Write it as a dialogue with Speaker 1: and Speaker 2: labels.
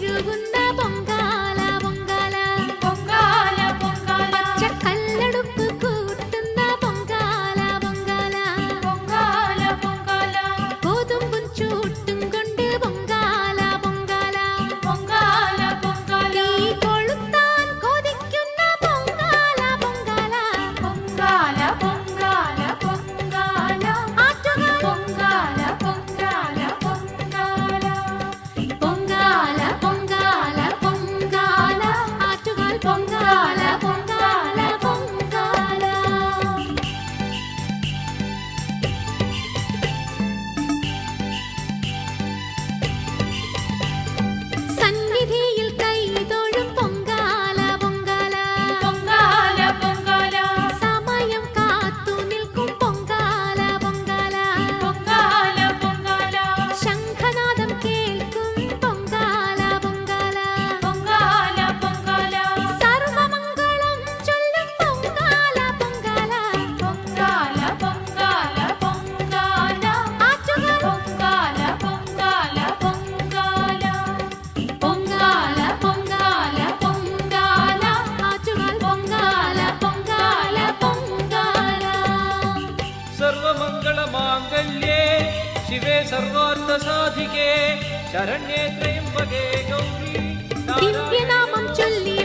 Speaker 1: 这个
Speaker 2: సర్వార్థసాధికే శరణ్యే త్రయంబకే గౌరీ
Speaker 1: దివ్యనామం చల్లి